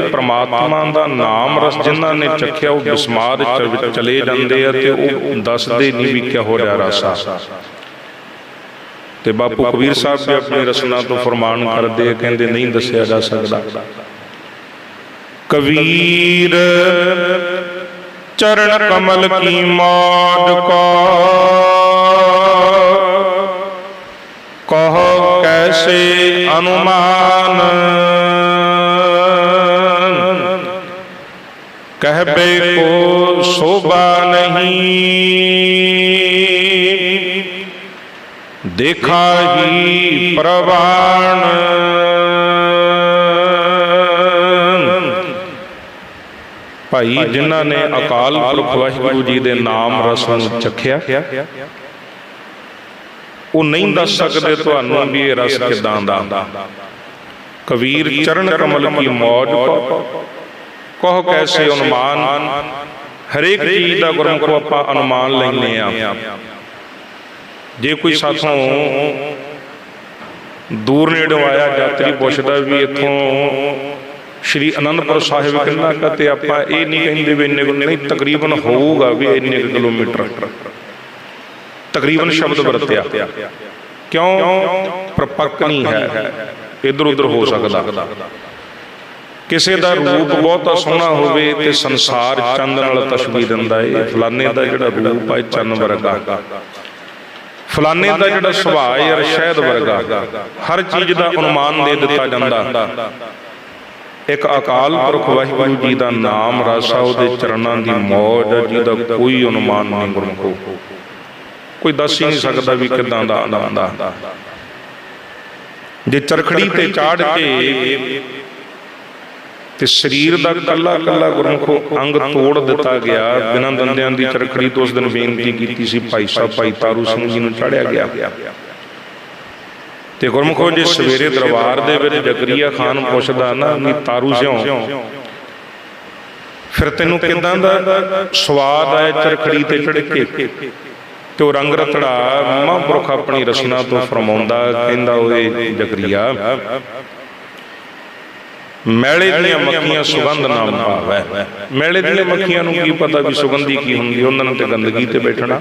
ਪ੍ਰਮਾਤਮਾ ਦਾ ਨਾਮ ਰਸ ਜਿਨ੍ਹਾਂ ਨੇ ਚੱਖਿਆ ਉਹ ਬਿਸਮਾਰ ਚਲੇ ਜਾਂਦੇ ਆ ਤੇ ਉਹ ਦੱਸਦੇ ਨਹੀਂ ਵੀ ਕਿਆ ਹੋ ਰਿਹਾ ਰਸਾ। ਤੇ ਬਾਪੂ ਕਬੀਰ ਸਾਹਿਬ ਵੀ ਆਪਣੀ ਰਸਨਾ ਤੋਂ ਫਰਮਾਨ ਕਰਦੇ ਆ ਕਹਿੰਦੇ ਨਹੀਂ ਦੱਸਿਆ ਜਾ ਸਕਦਾ। ਕਬੀਰ ਚਰਨ ਕਮਲ ਕੀ ਮੌਜ ਕੋ। ਕਹੋ ਕੈਸੇ ਅਨੁਮਾਨ। ਕਹਿਬੇ ਕੋ ਸੋਭਾ ਨਹੀਂ। ਦੇਖਾ ਹੀ ਪ੍ਰਵਾਣ। ਭਾਈ, ਜਿਨ੍ਹਾਂ ਨੇ ਅਕਾਲ ਪੁਰਖ ਵਾਹਿਗੁਰੂ ਜੀ ਦੇ ਨਾਮ ਰਸ ਨੂੰ ਚਖਿਆ, ਉਹ ਨਹੀਂ ਦੱਸ ਸਕਦੇ ਤੁਹਾਨੂੰ ਵੀ ਇਹ ਰਸ ਕਿਦਾਂ ਦਾ। ਕਬੀਰ ਚਰਨ ਕਮਲ ਕੀ ਮੌਜ ਕੋ ਕਹੋ ਕੈਸੇ ਅਨੁਮਾਨ? ਹਰੇਕ ਚੀਜ਼ ਦਾ ਗੁਰਮੁਖੋ ਆਪਾਂ ਅਨੁਮਾਨ ਲੈਨੇ ਆ ਜੇ ਕੋਈ ਸਾਥੋਂ ਦੂਰ ਨੇੜੋਂ ਆਇਆ ਯਾਤਰੀ ਪੁੱਛਦਾ ਵੀ ਇੱਥੋਂ ਸ਼੍ਰੀ ਅਨੰਦਪੁਰ ਸਾਹਿਬ ਕਿੰਨਾ ਕੁ ਤੇ ਆਪਾਂ ਇਹ ਨਹੀਂ ਕਹਿੰਦੇ ਵੀ ਇੰਨੇ ਕੁ ਨਹੀਂ ਤਕਰੀਬਨ ਹੋਊਗਾ ਵੀ ਇੰਨੇ ਕੁ ਕਿਲੋਮੀਟਰ। ਤਕਰੀਬਨ ਸ਼ਬਦ ਵਰਤਿਆ। ਕਿਉਂ? ਪ੍ਰਪੱਕ ਨਹੀਂ ਹੈ। ਇਧਰ ਉਧਰ ਹੋ ਸਕਦਾ। ਕਿਸੇ ਦਾ ਰੂਪ ਬਹੁਤਾ ਸੋਹਣਾ ਹੋਵੇ ਤੇ ਸੰਸਾਰ ਚੰਦ ਨਾਲ ਤਸ਼ਬੀਹ ਦਿੰਦਾ ਏ। ਫਲਾਣੇ ਦਾ ਜਿਹੜਾ ਰੂਪ ਹੈ ਚੰਨ ਵਰਗਾ। ਫਲਾਣੇ ਦਾ ਜਿਹੜਾ ਸੁਭਾਅ ਹੈ ਸ਼ਹਿਦ ਵਰਗਾ। ਹਰ ਚੀਜ਼ ਦਾ ਅਨੁਮਾਨ ਦੇ ਦਿੱਤਾ ਜਾਂਦਾ। ਇੱਕ ਅਕਾਲ ਪੁਰਖ ਵਾਹਿਗੁਰੂ ਜੀ ਦਾ ਨਾਮ ਰਸਾ, ਉਹਦੇ ਚਰਨਾਂ ਦੀ ਮੌਜ ਜਿਹਦਾ ਕੋਈ ਅਨੁਮਾਨ ਨਹੀਂ ਗੁਰਮੁਖੋ। ਕੋਈ ਦੱਸ ਹੀ ਨਹੀਂ ਸਕਦਾ ਵੀ ਕਿਦਾਂ ਦਾ ਆਨੰਦ ਆ ਜੇ ਚਰਖੜੀ ਤੇ ਚਾੜ ਕੇ ਤੇ ਸਰੀਰ ਦਾ ਕੱਲਾ ਕੱਲਾ ਗੁਰਮੁਖੋ ਅੰਗ ਤੋੜ ਦਿੱਤਾ ਗਿਆ। ਬਿਨਾਂ ਦੰਦਿਆਂ ਦੀ ਚਰਖੜੀ ਤੋਂ ਉਸ ਦਿਨ ਬੇਨਤੀ ਕੀਤੀ ਸੀ, ਭਾਈ ਸਾਹਿਬ, ਭਾਈ ਤਾਰੂ ਸਿੰਘ ਜੀ ਨੂੰ ਚਾੜਿਆ ਗਿਆ। ਤੇ ਗੁਰਮੁਖੋ ਜੇ ਸਵੇਰੇ ਦਰਬਾਰ ਦੇ ਵਿੱਚ ਜਕਰੀਆ ਖਾਨ ਪੁੱਛਦਾ ਨਾ ਵੀ ਤਾਰੂ ਸਿਓ ਫਿਰ ਤੈਨੂੰ ਕਿਦਾਂ ਦਾ ਸਵਾਦ ਆਇਆ ਚਰਖੜੀ ਤੇ ਚੜ ਕੇ ਤੇ ਉਹ ਰੰਗ ਰਤੜਾ ਮਹਾਂਪੁਰਖ ਆਪਣੀ ਰਸਨਾ ਤੋਂ ਫਰਮਾਉਂਦਾ, ਕਹਿੰਦਾ ਓਏ ਜਕਰੀਆ ਮੈਲੇ ਦੀਆਂ ਮੱਖੀਆਂ ਸੁਗੰਧ ਨਾਮ ਪਾਵੈ ਮੈਲੇ ਦੀਆਂ ਮੱਖੀਆਂ ਨੂੰ ਕੀ ਪਤਾ ਵੀ ਸੁਗੰਧੀ ਕੀ ਹੁੰਦੀ ਉਹਨਾਂ ਨੇ ਤੇ ਗੰਦਗੀ ਤੇ ਬੈਠਣਾ।